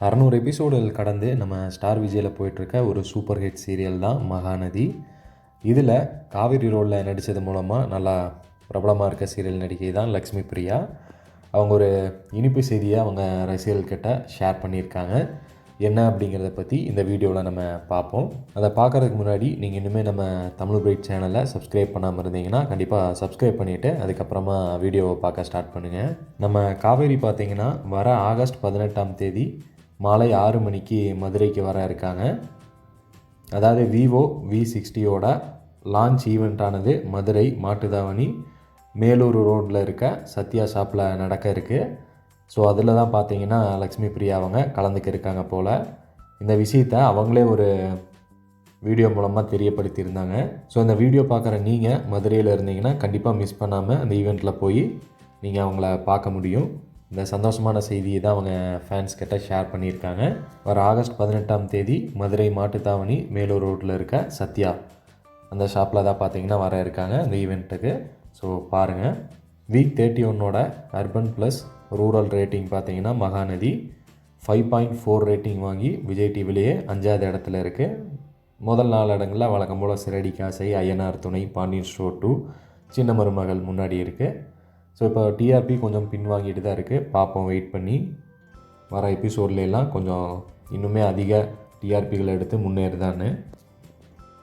அறநூறு எபிசோடுகள் கடந்து நம்ம ஸ்டார் விஜயில் போயிட்டுருக்க ஒரு சூப்பர் ஹிட் சீரியல் தான் மகாநதி இதில் காவேரி ரோலில் நடித்தது மூலமாக நல்லா பிரபலமாக இருக்க சீரியல் நடிகை தான் லக்ஷ்மி பிரியா. அவங்க ஒரு இனிப்பு செய்தியை அவங்க ரசிகர்கள்கிட்ட ஷேர் பண்ணியிருக்காங்க. என்ன அப்படிங்கிறத பற்றி இந்த வீடியோவில் நம்ம பார்ப்போம். அதை பார்க்குறதுக்கு முன்னாடி நீங்கள் இனிமேல் நம்ம தமிழ் பிரைட் சேனலை சப்ஸ்கிரைப் பண்ணாமல் இருந்தீங்கன்னா கண்டிப்பாக சப்ஸ்கிரைப் பண்ணிவிட்டு அதுக்கப்புறமா வீடியோவை பார்க்க ஸ்டார்ட் பண்ணுங்கள் நம்ம காவேரி பார்த்தீங்கன்னா வர ஆகஸ்ட் பதினெட்டாம் தேதி மாலை ஆறு மணிக்கு மதுரைக்கு வர இருக்காங்க. அதாவது விவோ வி சிக்ஸ்டியோட லான்ச் ஈவெண்ட்டானது மதுரை மாட்டுதாவணி மேலூர் ரோட்டில் இருக்க சத்யா ஷாப்பில் நடக்க இருக்குது ஸோ அதில் தான் பார்த்தீங்கன்னா லக்ஷ்மி பிரியா அவங்க கலந்துக்க இருக்காங்க போல். இந்த விஷயத்தை அவங்களே ஒரு வீடியோ மூலமாக தெரியப்படுத்தியிருந்தாங்க. ஸோ இந்த வீடியோ பார்க்குற நீங்கள் மதுரையில் இருந்தீங்கன்னா கண்டிப்பாக மிஸ் பண்ணாமல் அந்த ஈவெண்ட்டில் போய் நீங்கள் அவங்கள பார்க்க முடியும். இந்த சந்தோஷமான செய்தியை தான் அவங்க ஃபேன்ஸ் கிட்ட ஷேர் பண்ணியிருக்காங்க. வர ஆகஸ்ட் பதினெட்டாம் தேதி மதுரை மாட்டுத்தாவணி மேலூர் ரோட்டில் இருக்க சத்யா அந்த ஷாப்பில் தான் பார்த்தீங்கன்னா வர இருக்காங்க அந்த ஈவெண்ட்டுக்கு ஸோ பாருங்கள் வீக் தேர்ட்டி ஒன்னோட அர்பன் ப்ளஸ் ரூரல் ரேட்டிங் பார்த்தீங்கன்னா Mahanadhi. Five point four rating வாங்கி விஜய் டிவிலேயே அஞ்சாவது இடத்துல இருக்குது முதல் நாலு இடங்களில் வழக்கம் போல் சிறடி காசை ஐயனார் துணை பாண்டியன் ஸ்டோர் டூ சின்ன மருமகள் முன்னாடி இருக்குது ஸோ இப்போ டிஆர்பி கொஞ்சம் பின்வாங்கிட்டு தான் இருக்குது பார்ப்போம் வெயிட் பண்ணி. வர எபிசோட்லாம் கொஞ்சம் இன்னுமே அதிக டிஆர்பிகள் எடுத்து முன்னேறுதான்னு.